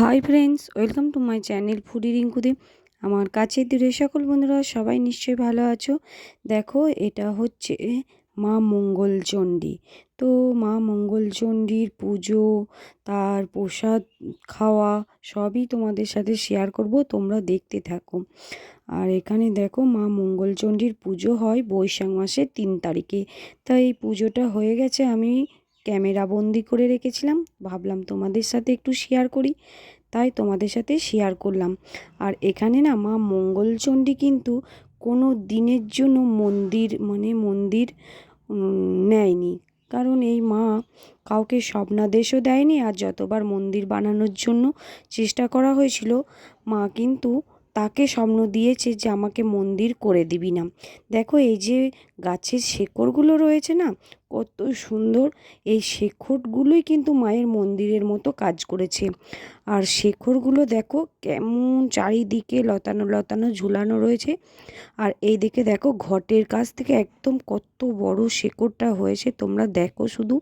Hi friends welcome to my channel foodie রিঙ্কুদে আমার কাছে দূরে সকল বন্ধুরা সবাই নিশ্চয়ই ভালো আছো। দেখো, এটা হচ্ছে মা মঙ্গলচণ্ডী। তো মা মঙ্গলচণ্ডীর পুজো, তার প্রসাদ খাওয়া সবই তোমাদের সাথে শেয়ার করব, তোমরা দেখতে থাকো। আর এখানে দেখো, মা মঙ্গলচণ্ডীর পুজো হয় বৈশাখ মাসের তিন তারিখে। তাই এই পুজোটা হয়ে গেছে আমি ক্যামেরা বন্দি করে রেখেছিলাম। ভাবলাম তোমাদের সাথে একটু শেয়ার করি। তাই তোমাদের সাথে শেয়ার করলাম। আর এখানে না মা মঙ্গলচণ্ডী কিন্তু কোনো দিনের জন্য মন্দির মানে মন্দির নেয়নি। কারণ এই মা কাউকে স্বপ্নাদেশও দেয়নি। আর যতবার মন্দির বানানোর জন্য চেষ্টা করা হয়েছিল, মা কিন্তু তাকে স্বপ্ন দিয়েছে যে আমাকে মন্দির করে দিবি না। দেখো এই যে গাছের শেকড়গুলো রয়েছে না, কত সুন্দর এই শেকড়গুলোই কিন্তু মায়ের মন্দিরের মতো কাজ করেছে। আর শেকড়গুলো দেখো কেমন চারিদিকে লতানো লতানো ঝুলানো রয়েছে। আর এই দিকে দেখো ঘটের কাছ থেকে একদম কত বড় শেকড়টা হয়েছে, তোমরা দেখো শুধু।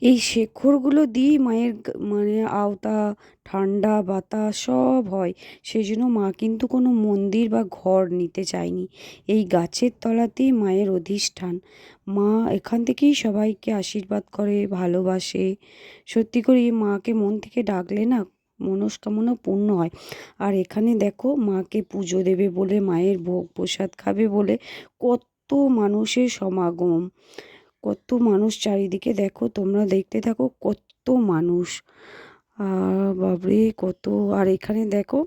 এই শেকড়গুলো দিয়েই মায়ের মানে আওতা, ঠান্ডা, বাতাস সব হয়। সেই জন্য মা কিন্তু কোনো মন্দির বা ঘর নিতে চায়নি। এই গাছের তলাতেই মায়ের অধিষ্ঠান। মা এখান থেকেই সবাইকে আশীর্বাদ করে, ভালোবাসে। সত্যি করে মাকে মন থেকে ডাকলে না মনস্কামনা পূর্ণ হয়। আর এখানে দেখো মাকে পুজো দেবে বলে, মায়ের ভোগ প্রসাদ খাবে বলে কত মানুষের সমাগম। কত মানুষ চারিদিকে দেখো, তোমরা দেখতে থাকো কত মানুষ। আর বাবরে কত। আর এখানে দেখো,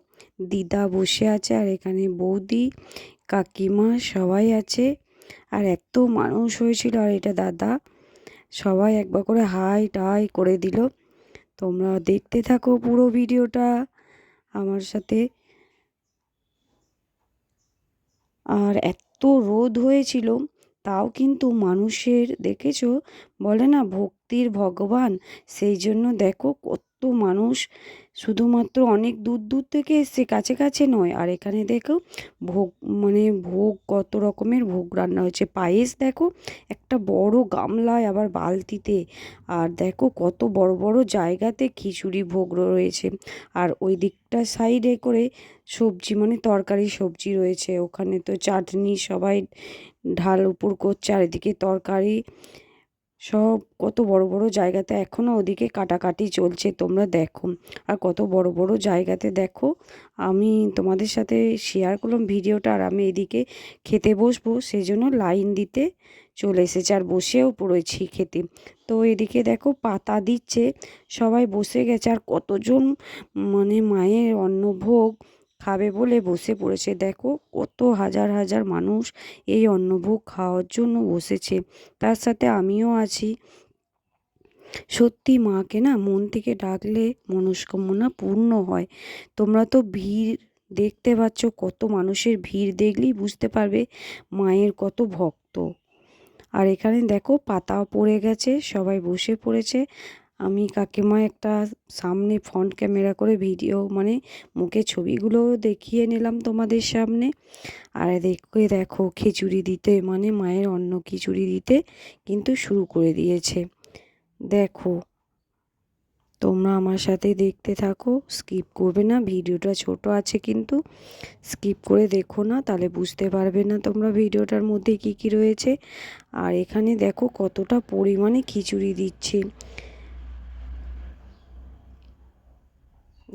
দিদা বসে আছে, আর এখানে বৌদি, কাকিমা সবাই আছে। আর এত মানুষ হয়েছিল, আর এটা দাদা সবাই একবার করে হাই টাই করে দিল। তোমরা দেখতে থাকো পুরো ভিডিওটা আমার সাথে। আর এত রোদ হয়েছিল তাও কিন্তু মানুষের দেখেছ? বলে না ভক্তির ভগবান। সেই জন্য দেখো কত মানুষ শুধুমাত্র অনেক দূর দূর থেকে এসছে, কাছে কাছে নয়। আর এখানে দেখো ভোগ মানে ভোগ কত রকমের ভোগ রান্না হয়েছে। পায়েস দেখো, একটা বড় গামলায় আবার বালতিতে। আর দেখো কত বড় বড় জায়গাতে খিচুড়ি ভোগ রয়েছে। আর ওই দিকটা সাইডে করে সবজি মানে তরকারি সবজি রয়েছে। ওখানে তো চাটনি সবাই ঢাল উপর করছে, আর এদিকে তরকারি সব কত বড় বড় জায়গাতে এখনও ওদিকে কাটাকাটি চলছে, তোমরা দেখো। আর কত বড় বড় জায়গাতে দেখো, আমি তোমাদের সাথে শেয়ার করলাম ভিডিওটা আর আমি এদিকে খেতে বসবো সেই জন্য লাইন দিতে চলে এসেছে। আর বসেও পড়েছি খেতে। তো এদিকে দেখো পাতা দিচ্ছে, সবাই বসে গেছে। আর কতজন মানে মায়ের অন্নভোগ খাবে বলে বসে পড়েছে। দেখো, কত হাজার হাজার মানুষ এই অন্নভোগ খাওয়ার জন্য বসেছে। তার সাথে আমিও আছি। সত্যি মাকে না মন থেকে ডাকলে মনস্কামনা পূর্ণ হয়। তোমরা তো ভিড় দেখতে পাচ্ছ, কত মানুষের ভিড় দেখলেই বুঝতে পারবে মায়ের কত ভক্ত। আর এখানে দেখো পাতাও পড়ে গেছে, সবাই বসে পড়েছে। আমি কাকিমা একটা সামনে ফ্রন্ট ক্যামেরা করে ভিডিও মানে মুখে ছবিগুলো দেখিয়ে নিলাম তোমাদের সামনে। আর দেখে দেখো খিচুড়ি দিতে মানে মায়ের অন্য খিচুড়ি দিতে কিন্তু শুরু করে দিয়েছে। দেখো, তোমরা আমার সাথে দেখতে থাকো স্কিপ করবে না ভিডিওটা ছোট আছে কিন্তু স্কিপ করে দেখো না, তাহলে বুঝতে পারবে না তোমরা ভিডিওটার মধ্যে কি কি রয়েছে। আর এখানে দেখো কতটা পরিমাণে খিচুড়ি দিচ্ছে।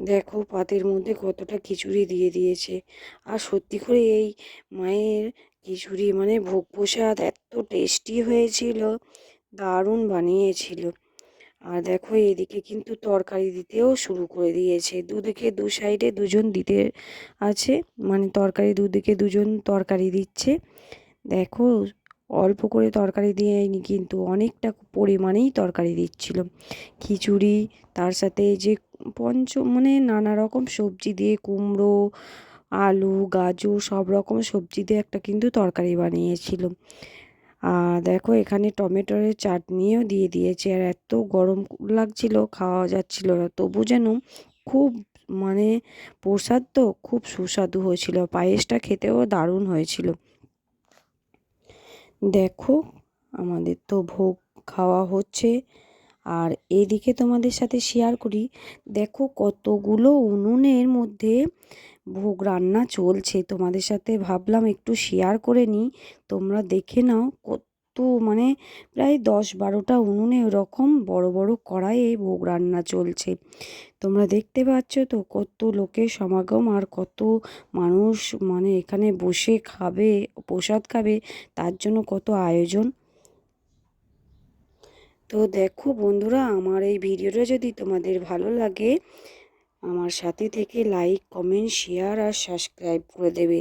দেখো পাতের মধ্যে কতটা খিচুড়ি দিয়ে দিয়েছে। আর সত্যি করে এই মায়ের খিচুড়ি মানে ভোগ প্রসাদ এত টেস্টি হয়েছিল, দারুণ বানিয়েছিল। আর দেখো এদিকে কিন্তু তরকারি দিতেও শুরু করে দিয়েছে। দুদিকে দু সাইডে দুজন দিতে আছে মানে তরকারি দুদিকে দুজন তরকারি দিচ্ছে। দেখো অল্প করে তরকারি দিয়েনি কিন্তু অনেকটা পরিমাণেই তরকারি দিচ্ছিল। খিচুড়ি, তার সাথে যে পঞ্চ মানে নানা রকম সবজি দিয়ে কুমড়ো, আলু, গাজর, সব রকম সবজি দিয়ে একটা কিন্তু তরকারি বানিয়েছিল। আর দেখো এখানে টমেটোর চাটনিও দিয়ে দিয়েছে। আর এত গরম লাগছিল, খাওয়া যাচ্ছিল না। তবু যেন খুব মানে প্রসাদ তো খুব সুস্বাদু হয়েছিল। পায়েসটা খেতেও দারুণ হয়েছিল। দেখো, আমাদের তো ভোগ খাওয়া হচ্ছে। আর এদিকে তোমাদের সাথে শেয়ার করি। দেখো কতগুলো উনুনের মধ্যে ভোগ রান্না চলছে। তোমাদের সাথে ভাবলাম একটু শেয়ার করে নিই। তোমরা দেখে নাও কত মানে প্রায় দশ বারোটা উনুনে ওরকম বড় বড় কড়াইয়ে ভোগ রান্না চলছে। তোমরা দেখতে পাচ্ছ তো কত লোকের সমাগম আর কত মানুষ মানে এখানে বসে খাবে, প্রসাদ খাবে, তার জন্য কত আয়োজন। তো দেখো বন্ধুরা, আমার এই ভিডিওটা যদি তোমাদের ভালো লাগে, আমার সাথে থেকে লাইক কমেন্ট শেয়ার আর সাবস্ক্রাইব করে দেবে।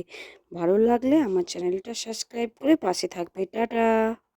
ভালো লাগলে আমার চ্যানেলটা সাবস্ক্রাইব করে পাশে থাকবে। টাটা!